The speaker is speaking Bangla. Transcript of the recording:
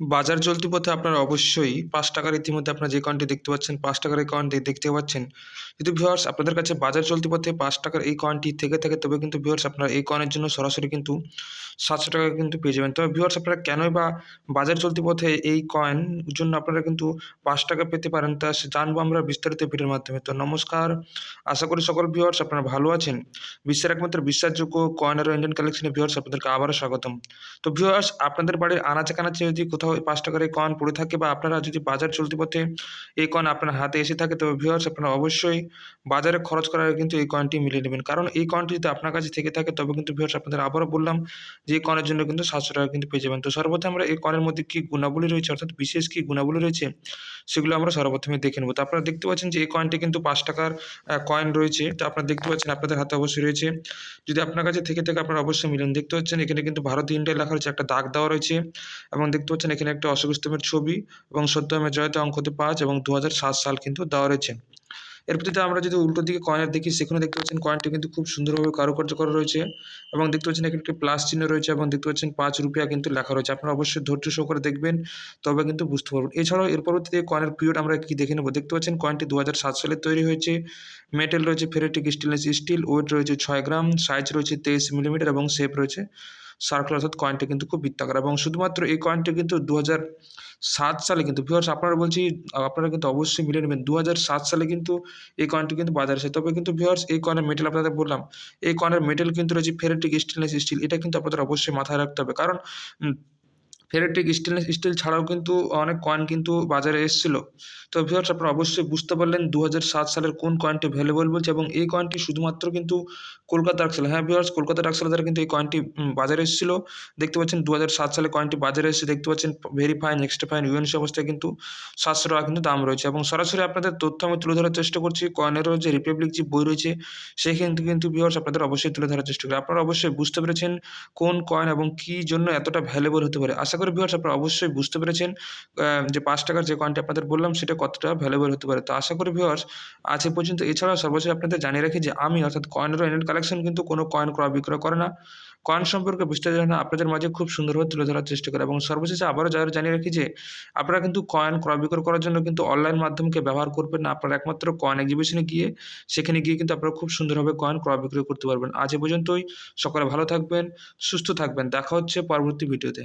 বাজার চলতি পথে আপনারা অবশ্যই পাঁচ টাকার ইতিমধ্যে আপনারা যে কয়েনটি দেখতে পাচ্ছেন, পাঁচ টাকার এই কয়েনটি দেখতে পাচ্ছেন। যদি ভিউয়ার্স আপনাদের কাছে বাজার চলতি পথে পাঁচ টাকার এই কয়েনটি থেকে থাকে, তবে কিন্তু ভিউয়ার্স আপনারা এই কয়েনের জন্য সরাসরি কিন্তু সাতশো টাকা কিন্তু পেয়ে যাবেন। তবে ভিউয়ার্স আপনারা কেনই বা বাজার চলতি পথে এই কয়েন জন্য আপনারা কিন্তু পাঁচ টাকা পেতে পারেন, তা জানব আমরা বিস্তারিত ভিডিওর মাধ্যমে। তো নমস্কার, আশা করি সকল ভিউয়ার্স আপনারা ভালো আছেন। বিশ্বের একমাত্র বিশ্বাসযোগ্য কয়েন আর ইন্ডিয়ান কালেকশনে ভিউয়ার্স আপনাদেরকে আবারও স্বাগতম। তো ভিউয়ার্স আপনাদের বাড়ির আনাচে কানাচে যদি কোথাও পাঁচ টাকার এই কয়েন পড়ে থাকে বা আপনারা যদি বাজার চলতি পথে এই কয়েন আপনার হাতে এসে থাকে, তবে ভিউয়ার্স আপনারা অবশ্যই বাজারে খরচ করার কিন্তু এই কয়েনটি মিলিয়ে নেবেন। কারণ এই কয়েনটি যদি আপনার কাছে থেকে থাকে, তবে কিন্তু ভিউয়ার্স আপনাদের আবারও বললাম যে এই কয়েনের জন্য কিন্তু সাতশো টাকা কিন্তু পেয়ে যাবেন। তো সর্বপ্রথম আমরা এই কয়েনের মধ্যে কী গুণাবলী রয়েছে, অর্থাৎ বিশেষ কী গুণাবলী রয়েছে, সেগুলো আমরা সর্বপ্রথমে দেখে নেব। তো আপনারা দেখতে পাচ্ছেন যে এই কয়েনটি কিন্তু পাঁচ টাকার কয়েন রয়েছে। তো আপনারা দেখতে পাচ্ছেন আপনাদের হাতে অবশ্যই রয়েছে। যদি আপনার কাছে থেকে থাকে, আপনারা অবশ্যই মিলেন দেখতে পাচ্ছেন এখানে কিন্তু ভারত ইন্ডিয়া লেখা রয়েছে, একটা দাগ দেওয়া রয়েছে এবং দেখতে পাচ্ছেন এখানে একটা অশোক স্তম্ভের ছবি এবং সত্যমের জয়তে অঙ্কতে পাঁচ এবং দু হাজার সাত সাল কিন্তু দেওয়া রয়েছে। এর প্রতিতে আমরা যদি উল্টো দিকে কয়েনের দেখি, সেখানে দেখতে পাচ্ছেন কয়েনটি কিন্তু খুব সুন্দরভাবে কারুকার্য করা রয়েছে এবং দেখতে পাচ্ছেন এখানে একটি প্লাস চিহ্ন রয়েছে এবং দেখতে পাচ্ছেন পাঁচ রুপিয়া কিন্তু লেখা রয়েছে। আপনারা অবশ্যই ধৈর্য সহকারে দেখবেন, তবে কিন্তু বুঝতে পারবেন। এছাড়াও এর পরবর্তীতে কয়েনের পিরিয়ড আমরা কি দেখে নেব? দেখতে পাচ্ছেন কয়েনটি দু হাজার সাত সালে তৈরি হয়েছে। মেটেল রয়েছে, ফেরেটিক স্টেনলেস স্টিল, ওয়েট রয়েছে ছয় গ্রাম, সাইজ রয়েছে তেইশ মিলিমিটার এবং শেপ রয়েছে সার্কেল অর্থাৎ কয়েনটা কিন্তু খুব বৃত্তাকার এবং শুধুমাত্র এই কয়েনটা কিন্তু দু সাত সালে কিন্তু ভিউয়ার্স আপনারা বলছি, আপনারা কিন্তু অবশ্যই মিলে নেবেন। দু সাত সালে কিন্তু এই কয়েনটি কিন্তু বাজারে আসে তবে কিন্তু ভিউয়ার্স এই কয়েনের মেটেল আপনাদের বললাম, এই কয়েনের মেটেল কিন্তু রয়েছে ফেরেটিক স্টেনলেস স্টিল এটা কিন্তু আপনাদের অবশ্যই মাথায় রাখতে হবে। কারণ ফেরেটিক স্টেনলেস স্টিল ছাড়াও কিন্তু অনেক কয়েন কিন্তু বাজারে এসেছিল। তো ভিউয়ার্স আপনারা অবশ্যই বুঝতে পারলেন দু সাত সালের কোন কয়েনটি ভ্যালুয়েবল বলছে এবং এই কয়েনটি শুধুমাত্র কিন্তু কলকাতা রাখছিল হ্যাঁ ভিউয়ার্স কলকাতা রাখছিল দ্বারা কিন্তু এই কয়েনটি বাজারে এসেছিল। দেখতে পাচ্ছেন দু সাত সালে কয়েনটি বাজারে এসেছে। দেখতে পাচ্ছেন very fine next fine UNC অবস্থায় কিন্তু সাতশো টাকা কিন্তু দাম রয়েছে এবং সরাসরি আপনাদের তথ্য আমি তুলে ধরার চেষ্টা করছি। কয়েনেরও যে রিপাবলিক যে বই রয়েছে সেখান থেকে কিন্তু ভিউয়ার্স আপনাদের অবশ্যই তুলে ধরার চেষ্টা করি। আপনারা অবশ্যই বুঝতে পেরেছেন কোন কয়েন এবং কী জন্য এতটা ভ্যালুয়েবল হতে পারে। আশা করি ভিউয়ার্স আপনারা অবশ্যই বুঝতে পেরেছেন যে পাঁচ টাকার যে কয়েনটি আপনাদের বললাম সেটা কতটা ভ্যালুয়েবল হতে পারে। তো আশা করি ভিউয়ার্স আজ এ পর্যন্ত, এছাড়াও সর্বশেষ আপনাদের জানিয়ে রাখি যে আমি অর্থাৎ কয়েনের এন্ড কালেকশন কিন্তু কোনো কয়েন ক্রয় বিক্রয় করে না। কয়েন সম্পর্কে বিস্তারিত আপনাদের মাঝে খুব সুন্দরভাবে তুলে ধরার চেষ্টা করে। এবং সর্বশেষে আবারও যারা জানিয়ে রাখি যে আপনারা কিন্তু কয়েন ক্রয় বিক্রয় করার জন্য কিন্তু অনলাইন মাধ্যমকে ব্যবহার করবেন না। আপনারা একমাত্র কয়েন এক্সিবিশনে গিয়ে সেখানে গিয়ে কিন্তু আপনারা খুব সুন্দরভাবে কয়েন ক্রয় বিক্রয় করতে পারবেন। আজ এ পর্যন্তই। সকলে ভালো থাকবেন, সুস্থ থাকবেন। দেখা হচ্ছে পরবর্তী ভিডিওতে